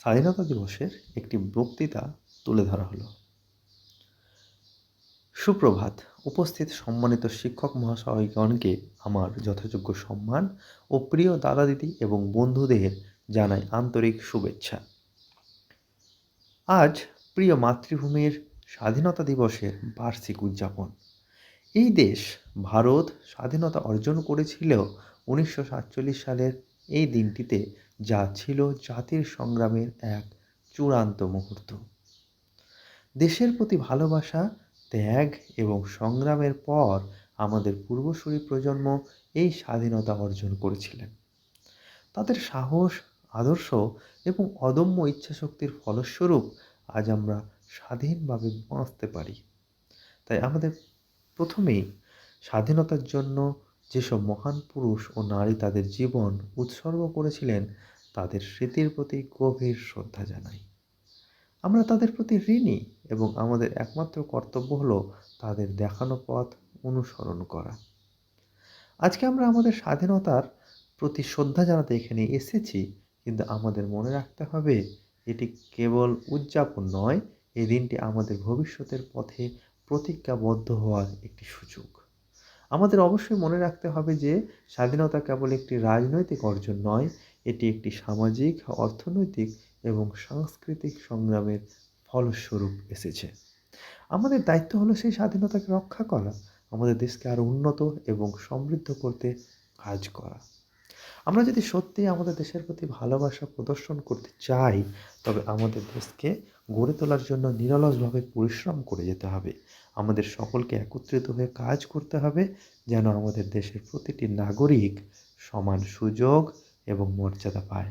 স্বাধীনতা দিবসের একটি বক্তৃতা তুলে ধরা হলো। সুপ্রভাত, উপস্থিত সম্মানিত শিক্ষক মহাশয়গণকে আমার যথাযোগ্য সম্মান ও প্রিয় দাদা দিদি এবং বন্ধুদের জানাই আন্তরিক শুভেচ্ছা। আজ প্রিয় মাতৃভূমির স্বাধীনতা দিবসের বার্ষিক উদযাপন। এই দেশ ভারত স্বাধীনতা অর্জন করেছিল উনিশশো সাতচল্লিশ সালের এই দিনটিতে যা ছিল জাতির সংগ্রামের এক চূড়ান্ত মুহূর্ত। দেশের প্রতি ভালোবাসা, ত্যাগ এবং সংগ্রামের পর আমাদের পূর্বসূরি প্রজন্ম এই স্বাধীনতা অর্জন করেছিলেন। তাদের সাহস, আদর্শ এবং অদম্য ইচ্ছাশক্তির ফলস্বরূপ আজ আমরা স্বাধীনভাবে বাঁচতে পারি। তাই আমাদের প্রথমেই স্বাধীনতার জন্য যেসব মহান পুরুষ ও নারী তাদের জীবন উৎসর্গ করেছিলেন তাদের স্মৃতির প্রতি গভীর শ্রদ্ধা জানাই। আমরা তাদের প্রতি ঋণী এবং আমাদের একমাত্র কর্তব্য হলো তাদের দেখানো পথ অনুসরণ করা। আজকে আমরা আমাদের স্বাধীনতার প্রতি শ্রদ্ধা জানাতে এখানে এসেছি, কিন্তু আমাদের মনে রাখতে হবে এটি কেবল উদযাপন নয়, এই দিনটি আমাদের ভবিষ্যতের পথে প্রতিজ্ঞাবদ্ধ হওয়ার একটি সুযোগ। আমাদের অবশ্যই মনে রাখতে হবে যে স্বাধীনতা কেবল একটি রাজনৈতিক অর্জন নয় এটি একটি সামাজিক, অর্থনৈতিক এবং সাংস্কৃতিক সংগ্রামের ফলস্বরূপ এসেছে। আমাদের দায়িত্ব হলো সেই স্বাধীনতাকে রক্ষা করা, আমাদের দেশকে আরও উন্নত এবং সমৃদ্ধ করতে কাজ করা। আমরা যদি সত্যি আমাদের দেশের প্রতি ভালোবাসা প্রদর্শন করতে চাই, তবে আমাদের দেশকে গড়ে তোলার জন্য নিরলসভাবে পরিশ্রম করে যেতে হবে। আমাদের সকলকে একত্রিত হয়ে কাজ করতে হবে, যেন আমাদের দেশের প্রতিটি নাগরিক সমান সুযোগ এবং মর্যাদা পায়।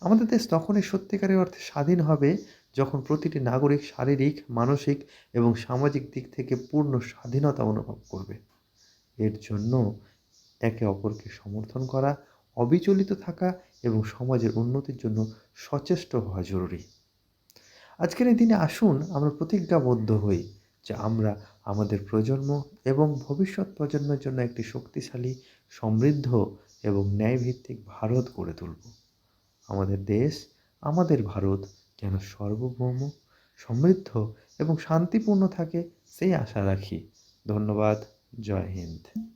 আমাদের দেশ তখনই সত্যিকারের অর্থে স্বাধীন হবে যখন প্রতিটি নাগরিক শারীরিক, মানসিক এবং সামাজিক দিক থেকে পূর্ণ স্বাধীনতা অনুভব করবে। এর জন্য একে অপরকে সমর্থন করা, অবিচলিত থাকা এবং সমাজের উন্নতির জন্য সচেষ্ট হওয়া জরুরি। আজকের এই দিনে আসুন আমরা প্রতিজ্ঞাবদ্ধ হই যে আমরা আমাদের প্রজন্ম এবং ভবিষ্যৎ প্রজন্মের জন্য একটি শক্তিশালী, সমৃদ্ধ এবং ন্যায়ভিত্তিক ভারত গড়ে তুলব। আমাদের দেশ, আমাদের ভারত যেন সর্বভৌম, সমৃদ্ধ এবং শান্তিপূর্ণ থাকে, সেই আশা রাখি। ধন্যবাদ। জয় হিন্দ।